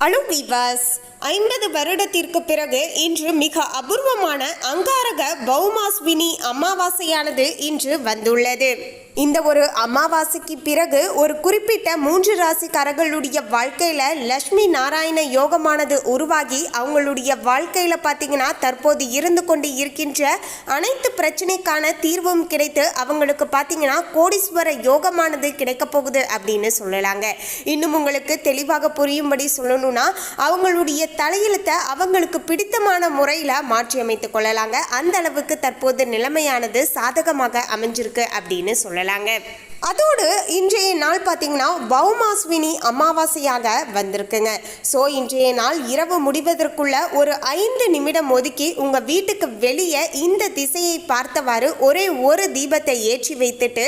Allow விவாஸ் ஐம்பது வருடத்திற்கு பிறகு இன்று மிக அபூர்வமான அங்காரக பௌமாஸ்வினி அமாவாசையானது இன்று வந்துள்ளது. இந்த ஒரு அமாவாசைக்கு பிறகு ஒரு குறிப்பிட்ட மூன்று ராசிக்காரர்களுடைய வாழ்க்கையில லட்சுமி நாராயண யோகமானது உருவாகி அவங்களுடைய வாழ்க்கையில பார்த்தீங்கன்னா தற்போது இருந்து கொண்டு இருக்கின்ற அனைத்து பிரச்சனைக்கான தீர்வும் கிடைத்து அவங்களுக்கு பார்த்தீங்கன்னா கோடீஸ்வர யோகமானது கிடைக்க போகுது அப்படின்னு சொல்லலாங்க. இன்னும் உங்களுக்கு தெளிவாக புரியும்படி சொல்லணும்னா அவங்களுடைய தலையெழுத்தை அவங்களுக்கு பிடித்தமான முறையில் மாற்றி அமைத்துக் கொள்ளலாங்க. அந்த அளவுக்கு தற்போது நிலைமையானது சாதகமாக அமைஞ்சிருக்கு அப்படின்னு சொல்லலாம் சொல்லலாங்க அதோடு இன்றைய நாள் பார்த்தீங்கன்னா பௌமாஸ்வினி அமாவாசையாக வந்திருக்குங்க. ஸோ இன்றைய நாள் இரவு முடிவதற்குள்ள ஒரு ஐந்து நிமிடம் ஒதுக்கி உங்கள் வீட்டுக்கு வெளியே இந்த திசையை பார்த்தவாறு ஒரே ஒரு தீபத்தை ஏற்றி வைத்துட்டு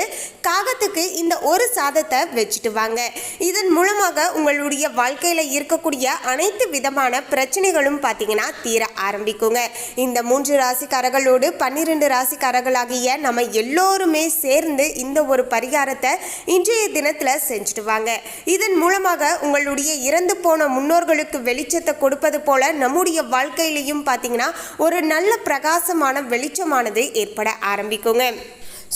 காகத்துக்கு இந்த ஒரு சாதத்தை வச்சுட்டு வாங்க. இதன் மூலமாக உங்களுடைய வாழ்க்கையில் இருக்கக்கூடிய அனைத்து விதமான பிரச்சனைகளும் பார்த்தீங்கன்னா தீர ஆரம்பிக்குங்க. இந்த மூன்று ராசிக்காரர்களோடு பன்னிரெண்டு ராசிக்காரர்களாகிய நம்ம எல்லோருமே சேர்ந்து இந்த ஒரு பரிகாரத்தை இன்றைய தினத்தில் செஞ்சுட்டு வாங்க. இதன் மூலமாக உங்களுடைய இறந்து போன முன்னோர்களுக்கு வெளிச்சத்தை கொடுப்பது போல நம்முடைய வாழ்க்கையிலையும் பார்த்தீங்கன்னா ஒரு நல்ல பிரகாசமான வெளிச்சமானது ஏற்பட ஆரம்பிக்குங்க.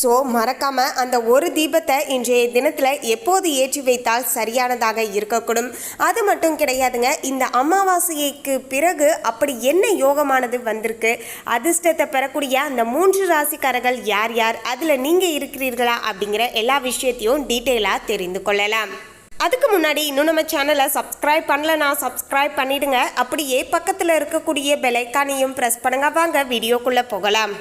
ஸோ மறக்காமல் அந்த ஒரு தீபத்தை இன்றைய தினத்தில் எப்போது ஏற்றி வைத்தால் சரியானதாக இருக்கக்கூடும்? அது மட்டும் கிடையாதுங்க இந்த அமாவாசைக்கு பிறகு அப்படி என்ன யோகமானது வந்திருக்கு? அதிர்ஷ்டத்தை பெறக்கூடிய அந்த மூன்று ராசிக்காரர்கள் யார் யார்? அதில் நீங்கள் இருக்கிறீர்களா? அப்படிங்கிற எல்லா விஷயத்தையும் டீட்டெயிலாக தெரிந்து கொள்ளலாம். அதுக்கு முன்னாடி இன்னும் நம்ம சேனலை சப்ஸ்கிரைப் பண்ணலனா சப்ஸ்கிரைப் பண்ணிடுங்க. அப்படியே பக்கத்தில் இருக்கக்கூடிய பெலைக்கானையும் ப்ரெஸ் பண்ணுங்க. வாங்க வீடியோக்குள்ளே போகலாம்.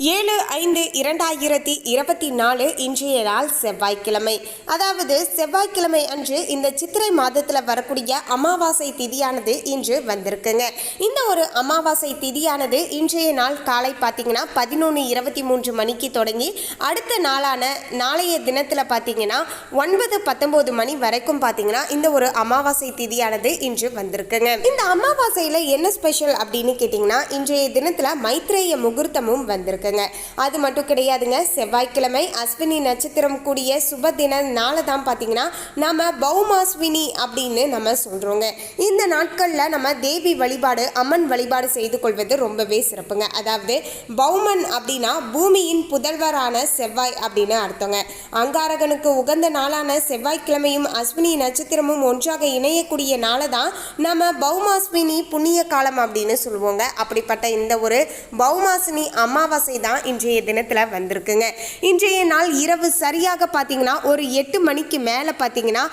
ஏழு ஐந்து இரண்டாயிரத்தி இருபத்தி நாலு இன்றைய நாள் செவ்வாய்க்கிழமை. அதாவது செவ்வாய்க்கிழமை அன்று இந்த சித்திரை மாதத்தில் வரக்கூடிய அமாவாசை திதியானது இன்று வந்திருக்குங்க. இந்த ஒரு அமாவாசை திதியானது இன்றைய நாள் காலை பார்த்தீங்கன்னா பதினொன்று இருபத்தி மூன்று மணிக்கு தொடங்கி அடுத்த நாளான நாளைய தினத்தில் பார்த்தீங்கன்னா ஒன்பது பத்தொம்போது மணி வரைக்கும் பார்த்தீங்கன்னா இந்த ஒரு அமாவாசை திதியானது இன்று வந்திருக்குங்க. இந்த அமாவாசையில் என்ன ஸ்பெஷல் அப்படின்னு கேட்டிங்கன்னா இன்றைய தினத்தில் மைத்ரேய முகூர்த்தமும் வந்திருக்கு இருக்குங்க அது மட்டும் கிடையாதுங்க. செவ்வாய்க்கிழமை அஸ்வினி நட்சத்திரம் கூடிய சுப தின நாளை தான் பார்த்தீங்கன்னா நம்ம பௌமாஸ்வினி அப்படின்னு நம்ம சொல்கிறோங்க இந்த நாட்களில் நம்ம தேவி வழிபாடு அம்மன் வழிபாடு செய்து கொள்வது ரொம்பவே சிறப்புங்க. அதாவது பௌமன் அப்படின்னா பூமியின் புதல்வரான செவ்வாய் அப்படின்னு அர்த்தங்க. அங்காரகனுக்கு உகந்த நாளான செவ்வாய்க்கிழமையும் அஸ்வினி நட்சத்திரமும் ஒன்றாக இணையக்கூடிய நாளை தான் நம்ம பௌமாஸ்வினி புண்ணிய காலம் அப்படின்னு சொல்லுவோங்க. அப்படிப்பட்ட இந்த ஒரு பௌமாசினி அமாவாசை தான் இன்றைய தினத்தில் வந்திருக்குங்க. இன்றைய நாள் இரவு சரியாக பார்த்தீங்கன்னா ஒரு எட்டு மணிக்கு மேலே பார்த்தீங்கன்னா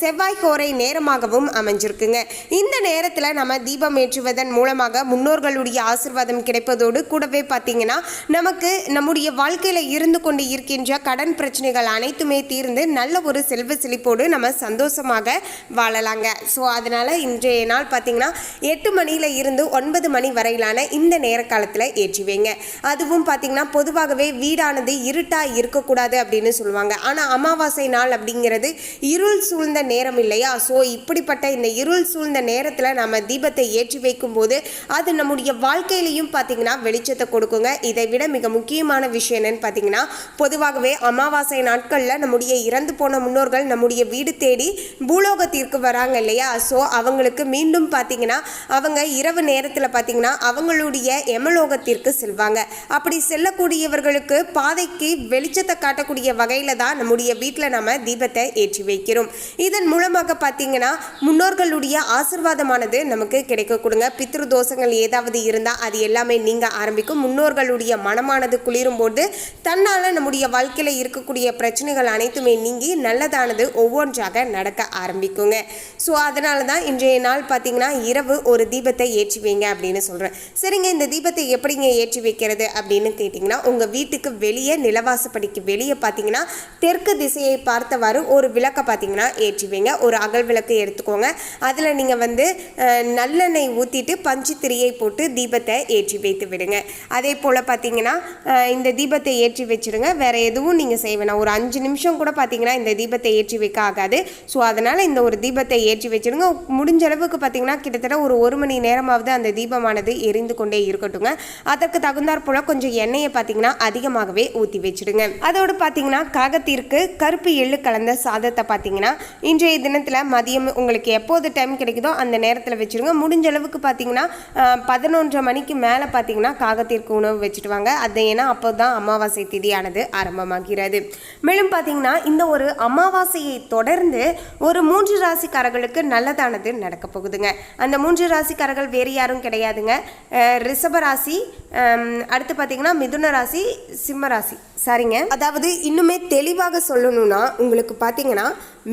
செவ்வாய் கோரை நேரமாகவும் அமைஞ்சிருக்குங்க. இந்த நேரத்தில் நம்ம தீபம் ஏற்றுவதன் மூலமாக முன்னோர்களுடைய ஆசிர்வாதம் கிடைப்பதோடு கூடவே பார்த்தீங்கன்னா நமக்கு நம்முடைய வாழ்க்கையில் இருந்து கொண்டு இருக்கின்ற கடன் பிரச்சனைகள் அனைத்துமே தீர்ந்து நல்ல ஒரு செல்வ செழிப்போடு நம்ம சந்தோஷமாக வாழலாங்க. ஸோ அதனால் இன்றைய நாள் பார்த்தீங்கன்னா எட்டு மணியில் இருந்து ஒன்பது மணி வரையிலான இந்த நேர காலத்தில் ஏற்றி வைங்க அதுவும் பார்த்தீங்கன்னா பொதுவாகவே வீடானது இருட்டாக இருக்கக்கூடாது அப்படின்னு சொல்லுவாங்க. ஆனால் அமாவாசை நாள் அப்படிங்கிறது இருள் சூழ்ந்த நேரம் இல்லையா? ஸோ இப்படிப்பட்ட இந்த இருள் சூழ்ந்த நேரத்தில் நம்ம தீபத்தை ஏற்றி வைக்கும்போது அது நம்முடைய வாழ்க்கையிலையும் பார்த்தீங்கன்னா வெளிச்சத்தை கொடுக்குங்க. இதை விட மிக முக்கியமான விஷயம் என்னன்னு பார்த்தீங்கன்னா பொதுவாகவே அமாவாசை நாட்களில் நம்முடைய இறந்து போன முன்னோர்கள் நம்முடைய வீடு தேடி பூலோகத்திற்கு வராங்க இல்லையா? ஸோ அவங்களுக்கு மீண்டும் பார்த்தீங்கன்னா அவங்க இரவு நேரத்தில் பார்த்தீங்கன்னா அவங்களுடைய எமலோகத்திற்கு செல்வாங்க. அப்படி செல்லக்கூடியவர்களுக்கு பாதைக்கு வெளிச்சத்தை காட்டக்கூடிய வகையில் தான் நம்முடைய வீட்டில் நம்ம தீபத்தை ஏற்றி வைக்கிறோம். இதன் மூலமாக பார்த்தீங்கன்னா முன்னோர்களுடைய ஆசிர்வாதமானது நமக்கு கிடைக்க கொடுங்க. பித்ரு தோஷங்கள் ஏதாவது இருந்தால் அது எல்லாமே நீங்க ஆரம்பிக்கும். முன்னோர்களுடைய மனமானது குளிரும் போது தன்னால் நம்முடைய வாழ்க்கையில் இருக்கக்கூடிய பிரச்சனைகள் அனைத்துமே நீங்கி நல்லதானது ஒவ்வொன்றாக நடக்க ஆரம்பிக்குங்க. ஸோ அதனால தான் இன்றைய நாள் பார்த்தீங்கன்னா இரவு ஒரு தீபத்தை ஏற்றி வைங்க அப்படின்னு சொல்கிறேன் சரிங்க இந்த தீபத்தை எப்படிங்க ஏற்றி வைக்கிறது அப்படின்னு கேட்டிங்கன்னா உங்கள் வீட்டுக்கு வெளியே நிலவாசப்படிக்கு வெளியே பார்த்தீங்கன்னா தெற்கு திசையை பார்த்தவாறு ஒரு விளக்கை பார்த்தீங்கன்னா ஏற்றி வைங்க ஒரு அகல் விளக்கு எடுத்துக்கோங்க. அதில் நீங்கள் வந்து நல்லெண்ணெய் ஊற்றிட்டு பஞ்சு திரியை போட்டு தீபத்தை ஏற்றி வைத்து விடுங்க. அதே போல் பார்த்தீங்கன்னா இந்த தீபத்தை ஏற்றி வச்சிடுங்க வேறு எதுவும் நீங்கள் செய்ய வேணாம். ஒரு அஞ்சு நிமிஷம் கூட பார்த்தீங்கன்னா இந்த தீபத்தை ஏற்றி வைக்க ஆகாது. ஸோ அதனால் இந்த ஒரு தீபத்தை ஏற்றி வச்சிடுங்க முடிஞ்ச அளவுக்கு பார்த்தீங்கன்னா கிட்டத்தட்ட ஒரு ஒரு மணி நேரமாவது அந்த தீபமானது எரிந்து கொண்டே இருக்கட்டுங்க. அதற்கு தகுந்தாற் போல் கொஞ்சம் எண்ணெயை பார்த்தீங்கன்னா அதிகமாகவே ஊற்றி வச்சிடுங்க. அதோடு பார்த்தீங்கன்னா காகத்திற்கு கருப்பு எள்ளு கலந்த சாதத்தை பார்த்தீங்கன்னா இன்றைய தினத்தில் மதியம் உங்களுக்கு எப்போது டைம் கிடைக்குதோ அந்த நேரத்தில் வச்சுருங்க முடிஞ்ச அளவுக்கு பார்த்தீங்கன்னா பதினொன்றரை மணிக்கு மேலே பார்த்தீங்கன்னா காகத்திற்கு உணவு வச்சுட்டு வாங்க அது ஏன்னா அப்போ தான் அமாவாசை திதியானது ஆரம்பமாகிறது. மேலும் பார்த்தீங்கன்னா இந்த ஒரு அமாவாசையை தொடர்ந்து ஒரு மூன்று ராசிக்காரர்களுக்கு நல்லதானது நடக்க போகுதுங்க. அந்த மூன்று ராசிக்காரர்கள் வேறு யாரும் கிடையாதுங்க. அஹ் ரிஷப ராசி அடுத்து பார்த்தீங்கன்னா மிதுன ராசி சிம்ம ராசி. சரிங்க. அதாவது இன்னுமே தெளிவாக சொல்லணும்னா உங்களுக்கு பார்த்தீங்கன்னா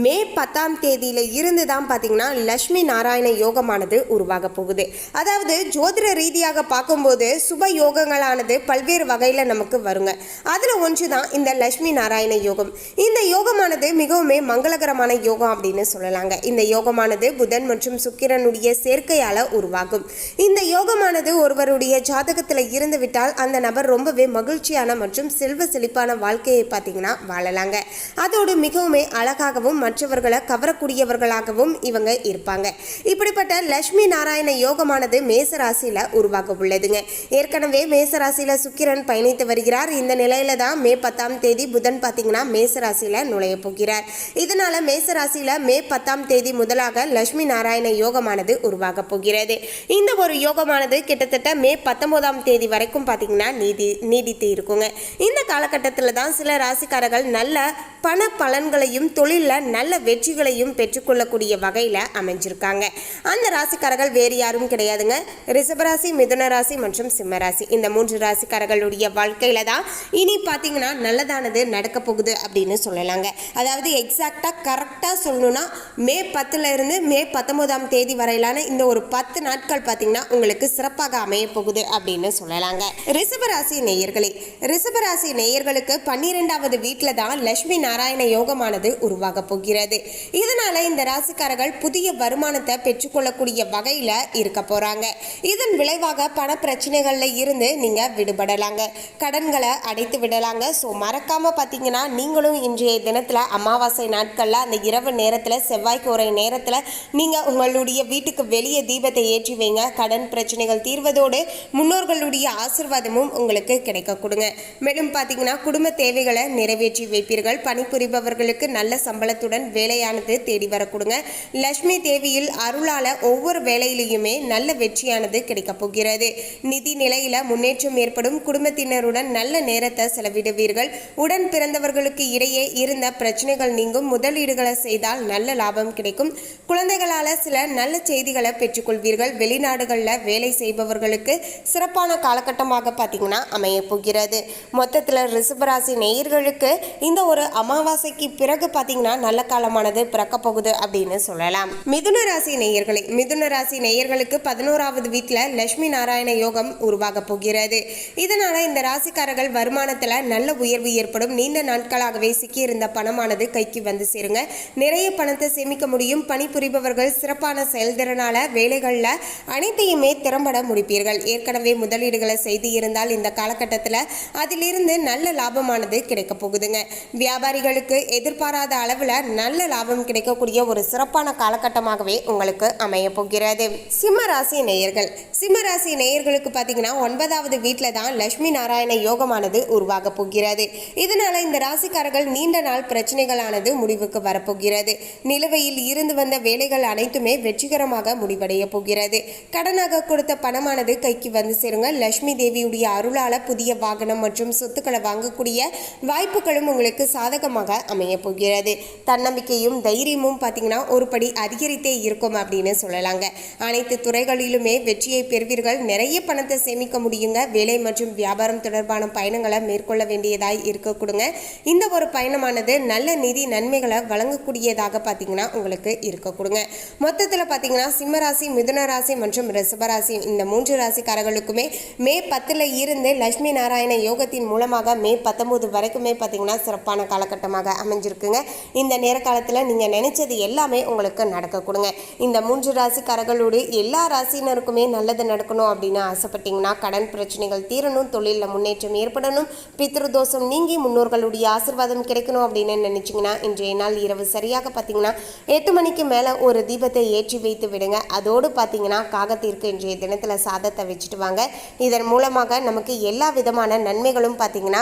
மே பத்தாம் தேதியில இருந்து தான் பார்த்தீங்கன்னா லக்ஷ்மி நாராயண யோகமானது உருவாக போகுது. அதாவது ஜோதிட ரீதியாக பார்க்கும்போது சுப யோகங்களானது பல்வேறு வகையில் நமக்கு வருங்க. அதில் ஒன்று தான் இந்த லக்ஷ்மி நாராயண யோகம். இந்த யோகமானது மிகவுமே மங்களகரமான யோகம் அப்படின்னு சொல்லலாங்க. இந்த யோகமானது புதன் மற்றும் சுக்கிரனுடைய சேர்க்கையால் உருவாகும். இந்த யோகமானது ஒருவருடைய ஜாதகத்தில் இருந்து விட்டால் அந்த நபர் ரொம்பவே மகிழ்ச்சியான மற்றும் செல்வ செல்வ செழிப்பான வாழ்க்கையை பார்த்தீங்கன்னா வாழலாங்க. அதோடு மிகவுமே அழகாகவும் மற்றவர்களை கவரக்கூடியவர்களாகவும் இவங்க இருப்பாங்க. இப்படிப்பட்ட லட்சுமி நாராயண யோகமானது மேச ராசியில உருவாக உள்ளதுங்க ஏற்கனவே மேசராசியில் சுக்கிரன் பயணித்து வருகிறார். இந்த நிலையில தான் மே பத்தாம் தேதி புதன் பார்த்தீங்கன்னா மேசராசியில் நுழைய போகிறார். இதனால மேசராசியில் மே பத்தாம் தேதி முதலாக லட்சுமி நாராயண யோகமானது உருவாக போகிறது. இந்த ஒரு யோகமானது கிட்டத்தட்ட மே பத்தொன்பதாம் தேதி வரைக்கும் பார்த்தீங்கன்னா நீதி நீடித்து இருக்குங்க. இந்த காலகட்டத்தில் தான் சில ராசிக்காரர்கள் நல்ல பண பலன்களையும் தொழிலில் நல்ல வெற்றிகளையும் பெற்றுக்கொள்ளக்கூடிய வகையில் அமைஞ்சிருக்காங்க. அந்த ராசிக்காரர்கள் வேறு யாரும் கிடையாதுங்க. ரிஷபராசி மிதுன ராசி மற்றும் சிம்ம ராசி இந்த மூன்று ராசிக்காரர்களுடைய வாழ்க்கையில தான் இனி பார்த்தீங்கன்னா நல்லதானது நடக்க போகுது அப்படின்னு சொல்லலாங்க. அதாவது எக்ஸாக்டாக கரெக்டாக சொல்லணும்னா மே பத்துல இருந்து மே பத்தொன்பதாம் தேதி வரையிலான இந்த ஒரு பத்து நாட்கள் பார்த்தீங்கன்னா உங்களுக்கு சிறப்பாக அமைய போகுது அப்படின்னு சொல்லலாங்க. ரிஷபராசி நேயர்களே ரிஷபராசி நேயர்களுக்கு பன்னிரெண்டாவது வீட்டில் தான் லட்சுமி நாராயண யோகமானது உருவாக போகிறது. இதனால இந்த ராசிக்காரர்கள் புதிய வருமானத்தை பெற்றுக்கொள்ளக்கூடிய வகையில் இருக்க போறாங்க. இதன் விளைவாக பண பிரச்சனைகள்ல இருந்து நீங்க விடுபடலாங்க. கடன்களை அடைத்து விடலாங்க. ஸோ மறக்காம பார்த்தீங்கன்னா நீங்களும் இன்றைய தினத்தில் அமாவாசை நாட்களில் அந்த இரவு நேரத்தில் செவ்வாய்க்குறை நேரத்தில் நீங்கள் உங்களுடைய வீட்டுக்கு வெளியே தீபத்தை ஏற்றி வைங்க. கடன் பிரச்சனைகள் தீர்வதோடு முன்னோர்களுடைய ஆசிர்வாதமும் உங்களுக்கு கிடைக்க கொடுங்க. மேலும் பார்த்தீங்கன்னா குடும்ப தேவைகளை நிறைவேற்றி வைப்பீர்கள். பணிபுரிபவர்களுக்கு நல்ல சம்பளத்துடன் வேலையானது தேடி வர கொடுங்க லட்சுமி தேவியில் அருளால ஒவ்வொரு வேலையிலையுமே நல்ல வெற்றியானது கிடைக்கப் போகிறது. நிதி நிலையில முன்னேற்றம் ஏற்படும். குடும்பத்தினருடன் நல்ல நேரத்தை செலவிடுவீர்கள். உடன் பிறந்தவர்களுக்கு இடையே இருந்த பிரச்சனைகள் நீங்கும். முதலீடுகளை செய்தால் நல்ல லாபம் கிடைக்கும். குழந்தைகளால சில நல்ல செய்திகளை பெற்றுக்கொள்வீர்கள். வெளிநாடுகளில் வேலை செய்பவர்களுக்கு சிறப்பான காலகட்டமாக பார்த்தீங்கன்னா அமைய போகிறது. மொத்தத்தில் ரிஷபராசி நேயர்களுக்கு இந்த ஒரு அமாவாசைக்கு பிறகு பார்த்தீங்கன்னா நல்ல காலமானது பிறக்க போகுது அப்படின்னு சொல்லலாம். மிதுன ராசி நேயர்களை மிதுன ராசி நேயர்களுக்கு பதினோராவது வீட்டில் லட்சுமி நாராயண யோகம் உருவாக போகிறது. இதனால இந்த ராசிக்காரர்கள் வருமானத்தில் நல்ல உயர்வு ஏற்படும். நீண்ட நாட்களாகவே சிக்கியிருந்த பணமானது கைக்கு வந்து சேருங்க. நிறைய பணத்தை சேமிக்க முடியும். பணிபுரிபவர்கள் சிறப்பான செயல்திறனால வேலைகளில் அனைத்தையுமே திறம்பட முடிப்பீர்கள். ஏற்கனவே முதலீடுகளை செய்து இருந்தால் இந்த காலகட்டத்தில் அதிலிருந்து நல்ல லாபமானது கிடைக்க போகுதுங்க. வியாபாரிகளுக்கு எதிர்பாராத அளவில் நல்ல லாபம் கிடைக்கக்கூடிய ஒரு சிறப்பான காலகட்டமாகவே உங்களுக்கு அமைய போகிறது. சிம்ம ராசி நேயர்கள். சிம்ம ராசி நேயர்களுக்கு பார்த்தீங்கன்னா ஒன்பதாவது வீட்டில் தான் லட்சுமி நாராயண யோகமானது உருவாக போகிறது. இதனால இந்த ராசிக்காரர்கள் நீண்ட நாள் பிரச்சனைகளானது முடிவுக்கு வரப்போகிறது நிலுவையில் இருந்து வந்த வேலைகள் அனைத்துமே வெற்றிகரமாக முடிவடைய போகிறது. கடனாக கொடுத்த பணமானது கைக்கு வந்து சேருங்க. லட்சுமி தேவியுடைய அருளால புதிய வாகனம் மற்றும் சொத்துக்களை வாங்கக்கூடிய வாய்ப்புகளும் உங்களுக்கு சாதகமாக அமைய போகிறது தன்னம்பிக்கையும் தைரியமும் பார்த்தீங்கன்னா ஒரு படி அதிகரித்தே இருக்கும் அப்படின்னு சொல்லலாங்க. அனைத்து துறைகளிலுமே வெற்றியை பெறுவீர்கள். நிறைய பணத்தை சேமிக்க முடியுங்க. வேலை மற்றும் வியாபாரம் தொடர்பான பயணங்களை மேற்கொள்ள வேண்டியதாய் இருக்கக்கூடுங்க இந்த ஒரு பயணமானது நல்ல நிதி நன்மைகளை வழங்கக்கூடியதாக பார்த்தீங்கன்னா உங்களுக்கு இருக்கக்கூடுங்க மொத்தத்தில் பார்த்தீங்கன்னா சிம்மராசி மிதுன ராசி மற்றும் ரிஷபராசி இந்த மூன்று ராசிக்காரர்களுக்குமே மே பத்தில் இருந்து லட்சுமி நாராயண யோகத்தின் மூலமாக மே பத்தொன்பது வரைக்குமே பார்த்தீங்கன்னா சிறப்பான காலகட்டமாக அமைஞ்சிருக்குங்க. இந்த நேர காலத்தில் நீங்கள் நினைச்சது எல்லாமே உங்களுக்கு நடக்கக்கூடுங்க இந்த மூன்று ராசிக்காரர்களோடு எல்லா ராசியினருக்குமே நல்லது நடக்கணும் அப்படின்னு ஆசைப்பட்டீங்கன்னா கடன் பிரச்சனைகள் தீரணும் தொழிலில் முன்னேற்றம் ஏற்படணும் பித்ருதோஷம் நீங்கி முன்னோர்களுடைய ஆசீர்வாதம் கிடைக்கணும் அப்படின்னு நினச்சிங்கன்னா இன்றைய நாள் இரவு சரியாக பார்த்தீங்கன்னா எட்டு மணிக்கு மேலே ஒரு தீபத்தை ஏற்றி வைத்து விடுங்க. அதோடு பார்த்தீங்கன்னா காகத்திற்கு இன்றைய தினத்தில் சாதத்தை வச்சுட்டு வாங்க. இதன் மூலமாக நமக்கு எல்லா விதமான நன்மைகளும் பார்த்தீங்கன்னா